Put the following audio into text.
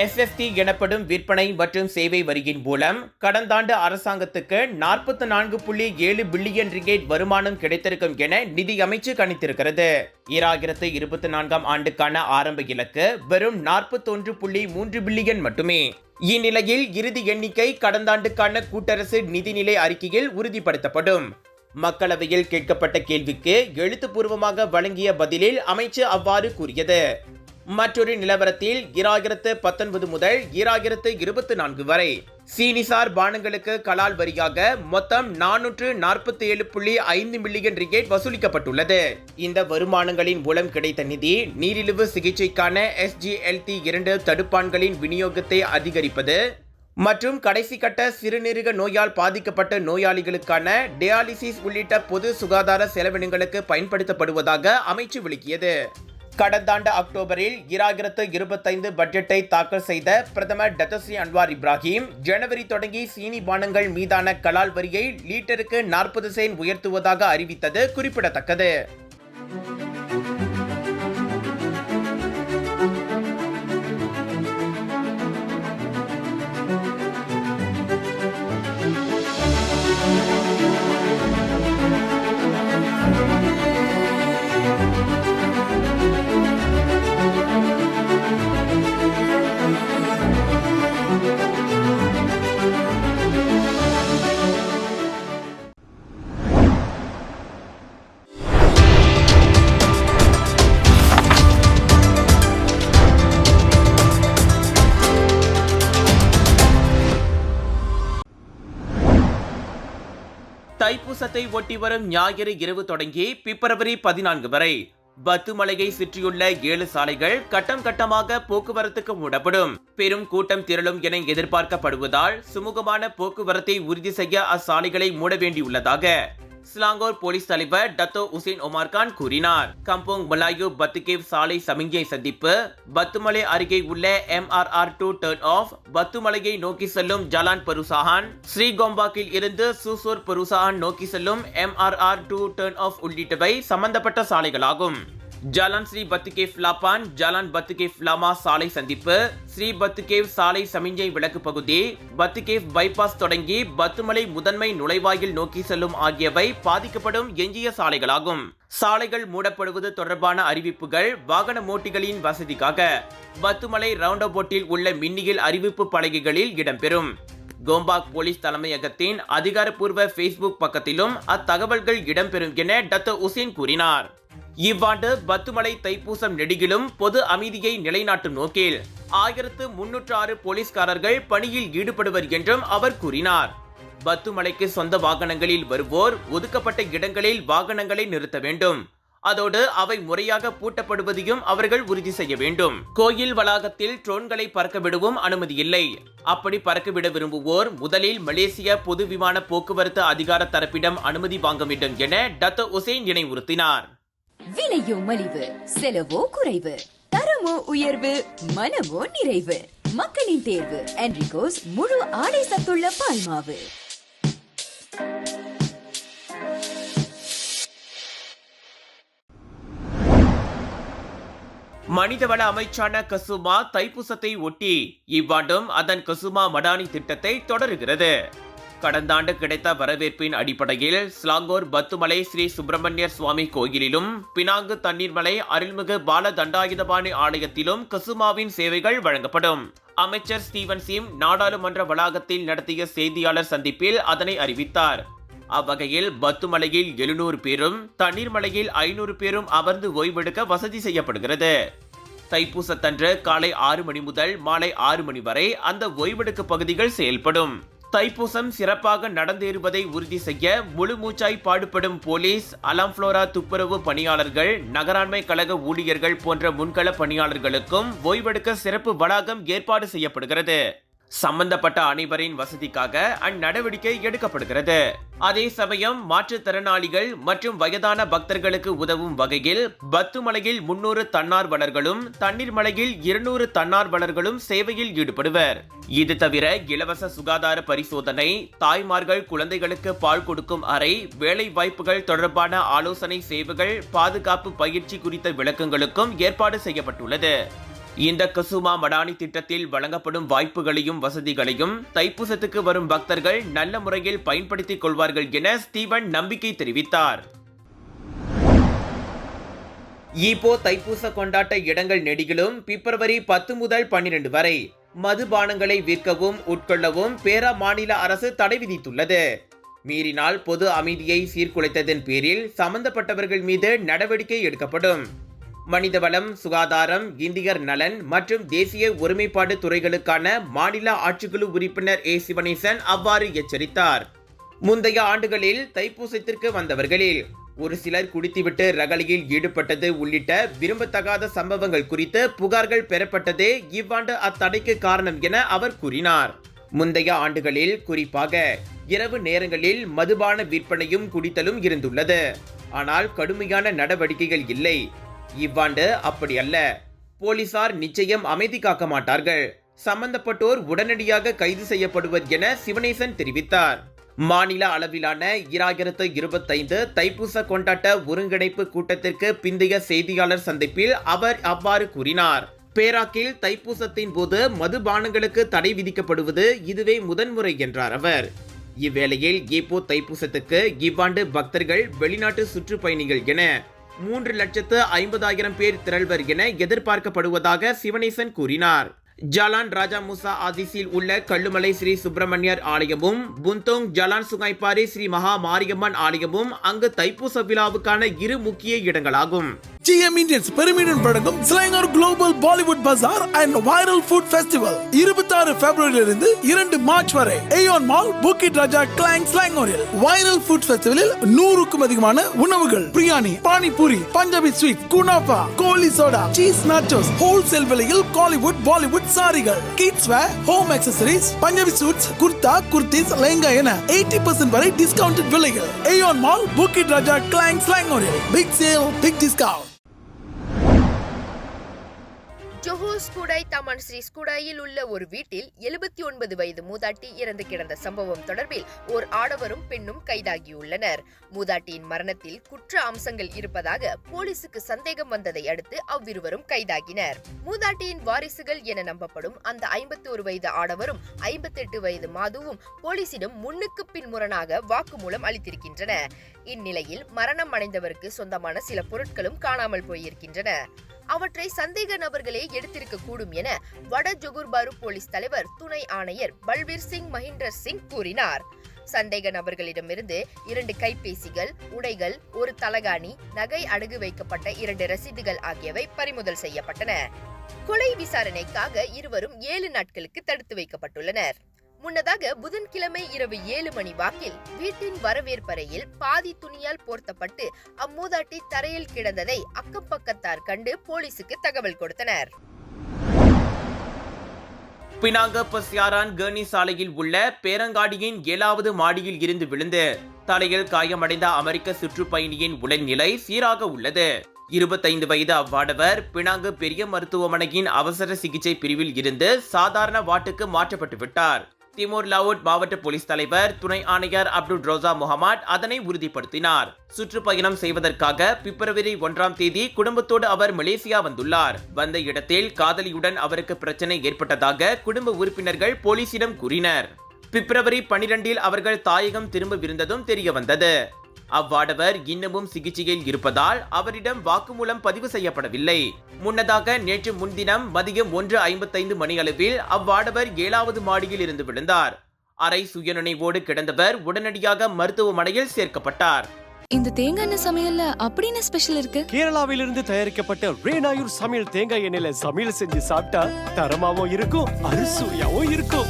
SST எனப்படும் விற்பனை மற்றும் சேவை வரியின் மூலம் கடந்த ஆண்டு அரசாங்கத்துக்கு நாற்பத்தி நான்கு புள்ளி ஏழு பில்லியன் ரிங்கேட் வருமானம் கிடைத்திருக்கும் என நிதி அமைச்சு கணித்திருக்கிறது. ஈராயிரத்து இருபத்தி நான்காம் ஆண்டுக்கான ஆரம்ப இலக்கு வெறும் நாற்பத்தொன்று புள்ளி மூன்று பில்லியன் மட்டுமே. இந்நிலையில் இறுதி எண்ணிக்கை கடந்த ஆண்டுக்கான கூட்டரசு நிதிநிலை அறிக்கையில் உறுதிப்படுத்தப்படும். மக்களவையில் கேட்கப்பட்ட கேள்விக்கு எழுத்துப்பூர்வமாக வழங்கிய பதிலில் அமைச்சு அவ்வாறு கூறியது. மற்றொரு நிலவரத்தில் ஈராயிரத்து பத்தொன்பது முதல் ஈராயிரத்து இருபத்தி நான்கு வரை. சீனிசார் பானங்களுக்கு கலால் வரியாக மொத்தம் நானூற்று நாற்பத்தி ஏழு புள்ளி ஐந்து மில்லியன் ரிகேட் வசூலிக்கப்பட்டுள்ளது. இந்த வருமானங்களின் மூலம் கிடைத்த நிதி நீரிழிவு சிகிச்சைக்கான எஸ்ஜிஎல்டி இரண்டு தடுப்பான்களின் விநியோகத்தை அதிகரிப்பது மற்றும் கடைசி கட்ட சிறுநீரக நோயால் பாதிக்கப்பட்ட நோயாளிகளுக்கான டயாலிசிஸ் உள்ளிட்ட பொது சுகாதார செலவினங்களுக்கு பயன்படுத்தப்படுவதாக அமைச்சு விளக்கியது. கடந்த ஆண்டு அக்டோபரில் ஈராயிரத்து இருபத்தைந்து பட்ஜெட்டை தாக்கல் செய்த பிரதமர் டத்தஸ்ரீ அன்வார் இப்ராஹிம் ஜனவரி தொடங்கி சீனி பானங்கள் மீதான கலால் வரியை லீட்டருக்கு நாற்பது சென்ட் உயர்த்துவதாக அறிவித்தது குறிப்பிடத்தக்கது. தைப்பூசத்தை ஒட்டி வரும் ஞாயிறு இரவு தொடங்கி பிப்ரவரி பதினான்கு வரை பத்துமலையை சுற்றியுள்ள ஏழு சாலைகள் கட்டம் கட்டமாக போக்குவரத்துக்கு மூடப்படும். பெரும் கூட்டம் திரளும் என எதிர்பார்க்கப்படுவதால் சுமூகமான போக்குவரத்தை உறுதி செய்ய அச்சாலைகளை மூட வேண்டியுள்ளதாக சிலாங்கூர் போலீஸ் தலைவர் டத்தோ உசேன் ஒமார்கான் கூறினார். கம்போங் மலாயு பத்துகேவ் சாலை சமிஞ்சை சந்திப்பு. பத்துமலை அருகே உள்ள M R R two turn off பத்துமலையை நோக்கி செல்லும் ஜலான் பருசாஹான் ஸ்ரீகோம்பாக்கில் இருந்து சூசூர் பருசாஹான் நோக்கி செல்லும் எம்ஆர்ஆர் டூ டர்ன் ஆஃப் உள்ளிட்டவை சம்பந்தப்பட்ட சாலைகளாகும். ஜலான் ஸ்ரீ பத்துகேவ் லாப்பான் ஜலான் பத்துகேவ் லாமா சாலை சந்திப்பு. ஸ்ரீ பத்துகேவ் சாலை சமிஞ்சை விளக்கு பகுதி. பத்துகேவ் பைபாஸ் தொடங்கி பத்துமலை முதன்மை நுழைவாயில் நோக்கி செல்லும் ஆகியவை பாதிக்கப்படும் எஞ்சிய சாலைகளாகும். சாலைகள் மூடப்படுவது தொடர்பான அறிவிப்புகள் வாகன ஓட்டிகளின் வசதிக்காக. பத்துமலை ரவுண்டபோட்டில் உள்ள மின்னியல் அறிவிப்பு பலகைகளில் இடம்பெறும். கோம்பாக் போலீஸ் தலைமையகத்தின் அதிகாரப்பூர்வ ஃபேஸ்புக் பக்கத்திலும் அத்தகவல்கள் இடம்பெறும் என டத்த உசேன் கூறினார். இவ்வாண்டு பத்துமலை தைப்பூசம் நெடுகிலும் பொது அமைதியை நிலைநாட்டும் நோக்கில் ஆயிரத்து முன்னூற்று ஆறு போலீஸ்காரர்கள் பணியில் ஈடுபடுவர் என்றும் அவர் கூறினார். பத்துமலைக்கு சொந்த வாகனங்களில் வருவோர் ஒதுக்கப்பட்ட இடங்களில் வாகனங்களை நிறுத்த வேண்டும். அதோடு அவை முறையாக பூட்டப்படுவதையும் அவர்கள் உறுதி செய்ய வேண்டும். கோயில் வளாகத்தில் ட்ரோன்களை பறக்க விடவும் அனுமதி இல்லை. அப்படி பறக்கவிட விரும்புவோர் முதலில் மலேசிய பொது விமான போக்குவரத்து அதிகார தரப்பிடம் அனுமதி வாங்க வேண்டும் என டத்த உசேன் நினைவுறுத்தினார். விலையோ மலிவு செலவோ குறைவு. தரமோ உயர்வு மனமோ நிறைவு. மக்களின் தேர்வு என்ரிகோஸ் முழு ஆடை சத்துள்ள பால்மாவு மனிதவள அமைச்சான கசுமா தைப்பூசத்தை ஒட்டி இவ்வாண்டும் அதன் கசுமா மடானி திட்டத்தை தொடருகிறது. கடந்த ஆண்டு கிடைத்த வரவேற்பின் அடிப்படையில் ஸ்லாங்கூர் பத்துமலை ஸ்ரீ சுப்பிரமணியர் சுவாமி கோயிலிலும் பினாங்கு தண்ணீர்மலை அருள்மிகு பால தண்டாயுதபாணி ஆலயத்திலும் கசுமாவின் சேவைகள் வழங்கப்படும். அமைச்சர் ஸ்டீவன் சிம் நாடாளுமன்ற வளாகத்தில் நடத்திய செய்தியாளர் சந்திப்பில் அதனை அறிவித்தார். அவ்வகையில் பத்துமலையில் எழுநூறு பேரும் தண்ணீர்மலையில் ஐநூறு பேரும் அமர்ந்து ஓய்வெடுக்க வசதி செய்யப்படுகிறது. தைப்பூசத்தன்று காலை ஆறு மணி முதல் மாலை ஆறு மணி வரை அந்த ஓய்வெடுக்கு பகுதிகள் செயல்படும். தைப்பூசம் சிறப்பாக நடந்தேறுவதை உறுதி செய்ய முழு மூச்சாய் பாடுபடும் போலீஸ் அலாம்ஃப்ளோரா துப்புரவு பணியாளர்கள் நகராண்மை கழக ஊழியர்கள் போன்ற முன்கள பணியாளர்களுக்கும் ஓய்வெடுக்க சிறப்பு வளாகம் ஏற்பாடு செய்யப்படுகிறது. சம்பந்தப்பட்ட அனைவரின் வசதிக்காக அந்நடவடிக்கை எடுக்கப்படுகிறது. அதே சமயம் மாற்றுத்திறனாளிகள் மற்றும் வயதான பக்தர்களுக்கு உதவும் வகையில் பத்துமலையில் முன்னூறு தன்னார்வலர்களும் தண்ணீர்மலையில் இருநூறு தன்னார்வலர்களும் சேவையில் ஈடுபடுவர். இது தவிர இலவச சுகாதார பரிசோதனை தாய்மார்கள் குழந்தைகளுக்கு பால் கொடுக்கும் அறை வேலை வாய்ப்புகள் தொடர்பான ஆலோசனை சேவைகள் பாதுகாப்பு பயிற்சி குறித்த விளக்கங்களுக்கும் ஏற்பாடு செய்யப்பட்டுள்ளது. இந்த கசுமா மடானி திட்டத்தில் வழங்கப்படும் வாய்ப்புகளையும் வசதிகளையும் தைப்பூசத்துக்கு வரும் பக்தர்கள் நல்ல முறையில் பயன்படுத்திக் கொள்வார்கள் என ஸ்டீவன் நம்பிக்கை தெரிவித்தார். இப்போ தைப்பூச கொண்டாட்ட இடங்கள் நெடுகிலும் பிப்ரவரி பத்து முதல் பன்னிரண்டு வரை மதுபானங்களை விற்கவும் உட்கொள்ளவும் பேரா மாநில அரசு தடை விதித்துள்ளது. மீறினால் பொது அமைதியை சீர்குலைத்ததன் பேரில் சம்பந்தப்பட்டவர்கள் மீது நடவடிக்கை எடுக்கப்படும். மனிதவளம் சுகாதாரம் இந்தியர் நலன் மற்றும் தேசிய ஒருமைப்பாடு துறைகளுக்கான மாநில ஆட்சிக்குழு உறுப்பினர் ஏ. சிவனேசன் அவ்வாறு எச்சரித்தார். முந்தைய ஆண்டுகளில் தைப்பூசத்திற்கு வந்தவர்களில் ஒரு சிலர் குடித்துவிட்டு ரகளையில் ஈடுபட்டது உள்ளிட்ட விரும்பத்தகாத சம்பவங்கள் குறித்து புகார்கள் பெறப்பட்டதே இவ்வாண்டு அத்தடைக்கு காரணம் என அவர் கூறினார். முந்தைய ஆண்டுகளில் குறிப்பாக இரவு நேரங்களில் மதுபான விற்பனையும் குடித்தலும் இருந்துள்ளது. ஆனால் கடுமையான நடவடிக்கைகள் இல்லை. இவ்வாண்டு அப்படி அல்ல. போலீசார் நிச்சயம் அமைதி காக்க மாட்டார்கள். சம்பந்தப்பட்டோர் உடனடியாக கைது செய்யப்படுவர் என சிவனேசன் தெரிவித்தார். மாநில அளவிலான இராயிரத்து இருபத்தைந்து தைப்பூச கொண்டாட்ட ஒருங்கிணைப்பு கூட்டத்திற்கு பிந்தைய செய்தியாளர் சந்திப்பில் அவர் அவ்வாறு கூறினார். பேராக்கில் தைப்பூசத்தின் போது மதுபானங்களுக்கு தடை விதிக்கப்படுவது இதுவே முதன்முறை என்றார் அவர். இவ்வேளையில் ஈப்போ தைப்பூசத்துக்கு இவ்வாண்டு பக்தர்கள் வெளிநாட்டு சுற்றுப்பயணிகள் என மூன்று லட்சத்து ஐம்பதாயிரம் பேர் திரள்வர் என எதிர்பார்க்கப்படுவதாக சிவனேசன் கூறினார். ஜலான் ராஜா முசா ஆதிசில் உள்ள கல்லுமலை ஸ்ரீ சுப்பிரமணியர் ஆலயமும் புந்தோங் ஜலான் சுங்கைப்பாரி ஸ்ரீ மகா மாரியம்மன் ஆலயமும் அங்கு தைப்பூச விழாவுக்கான இரு முக்கிய இடங்களாகும். ஜிஎம் Indians பெருமிடன் வழங்கும் Selangor global Bollywood bazaar and viral food festival இருபத்தாறு பிப்ரவரியிலிருந்து இரண்டு மார்ச் வரை Aeon mall Bukit Raja Klang ஸ்லாங்கோரில் viral food ஃபெஸ்டிவலில் நூறுக்கும் அதிகமான உணவுகள். Biryani panipuri Punjabi sweet kunafa goli soda cheese nachos wholesale விலையில் Kollywood Bollywood சாரிகள் kids wear home accessories Punjabi suits kurta kurtis lehenga என எயிட்டி பர்சன்ட் வரை டிஸ்கவுண்ட் விலைகள் AEON mall Bukit Raja Klang ஸ்லாங்கோரில் big sale big discount ஜொஹூஸ் குடை தமன் ஸ்ரீஸ்கூடையில் உள்ள ஒரு வீட்டில் எழுபத்தி ஒன்பது வயது மூதாட்டி இறந்து கிடந்த சம்பவம் தொடர்பில் ஓர் ஆடவரும் பெண்ணும் கைதாகியுள்ளனர். மூதாட்டியின் மரணத்தில் குற்ற அம்சங்கள் இருப்பதாக போலீசுக்கு சந்தேகம் வந்ததை அடுத்து அவ்விருவரும் கைதாகினர். மூதாட்டியின் வாரிசுகள் என நம்பப்படும் அந்த ஐம்பத்தி ஒரு வயது ஆடவரும் ஐம்பத்தெட்டு வயது மாதுவும் போலீசிடம் முன்னுக்கு பின் முரணாக வாக்குமூலம் அளித்திருக்கின்றன. இந்நிலையில் மரணம் அடைந்தவருக்கு சொந்தமான சில பொருட்களும் காணாமல் போயிருக்கின்றன. அவற்றை சந்தேக நபர்களே எடுத்திருக்க கூடும் என வட ஜொகுர்பாரு போலீஸ் தலைவர் துணை ஆணையர் பல்பீர் சிங் மஹிந்தர் சிங் கூறினார். சந்தேக நபர்களிடமிருந்து இரண்டு கைபேசிகள் உடைகள் ஒரு தலகாணி நகை அடகு வைக்கப்பட்ட இரண்டு ரசீதுகள் ஆகியவை பறிமுதல் செய்யப்பட்டன. கொலை விசாரணைக்காக இருவரும் ஏழு நாட்களுக்கு தடுத்து வைக்கப்பட்டுள்ளனர். முன்னதாக புதன்கிழமை இரவு ஏழு மணி வாக்கில் வீட்டின் வரவேற்பறையில் பாதி துணியால் போர்த்தப்பட்டு அம்மூதாட்டி தரையில் கிடந்ததை அக்கம் பக்கத்தார் கண்டு போலீசுக்கு தகவல் கொடுத்தனர். பினாங்க பஸ்யாரான் கர்னி சாலையில் உள்ள பேரங்காடியின் ஏழாவது மாடியில் இருந்து விழுந்து தலையில் காயமடைந்த அமெரிக்க சுற்றுப்பயணியின் உடல்நிலை சீராக உள்ளது. இருபத்தைந்து வயது அவ்வாடவர் பினாங்கு பெரிய மருத்துவமனையின் அவசர சிகிச்சை பிரிவில் இருந்து சாதாரண வாட்டுக்கு மாற்றப்பட்டு விட்டார் திமோர் லாவோட் மாவட்ட போலீஸ் தலைவர் துணை ஆணையர் அப்துல் ரோசா முகமாட் அதனை உறுதிப்படுத்தினார். சுற்றுப்பயணம் செய்வதற்காக பிப்ரவரி ஒன்றாம் தேதி குடும்பத்தோடு அவர் மலேசியா வந்துள்ளார். வந்த இடத்தில் காதலியுடன் அவருக்கு பிரச்சனை ஏற்பட்டதாக குடும்ப உறுப்பினர்கள் போலீசிடம் கூறினர். பிப்ரவரி பனிரெண்டில் அவர்கள் தாயகம் திரும்பவிருந்ததும் தெரிய வந்தது அவ்வாடவர் இன்னமும் சிகிச்சையில் இருப்பதால் அவரிடம் வாக்குமூலம் பதிவு செய்யப்படவில்லை. முன்னதாக நேற்று முன்தினம் மதியம் ஒன்று ஐம்பத்தைந்து மணியளவில் அவ்வாடவர் ஏழாவது மாடியில் இருந்து விழுந்தார். அரை சுயநினைவோடு கிடந்தவர் உடனடியாக மருத்துவமனையில் சேர்க்கப்பட்டார். இந்த தேங்காய் எண்ணெய் சமையல்ல அப்படி என்ன ஸ்பெஷல் இருக்கு? கேரளாவிலிருந்து தயாரிக்கப்பட்ட ரேனாயூர் சமையல் தேங்காய் எண்ணெயில சமையல் செஞ்சு சாப்பிட்டா தரமாவும் இருக்கும் அறுசுவையாவும் இருக்கும்.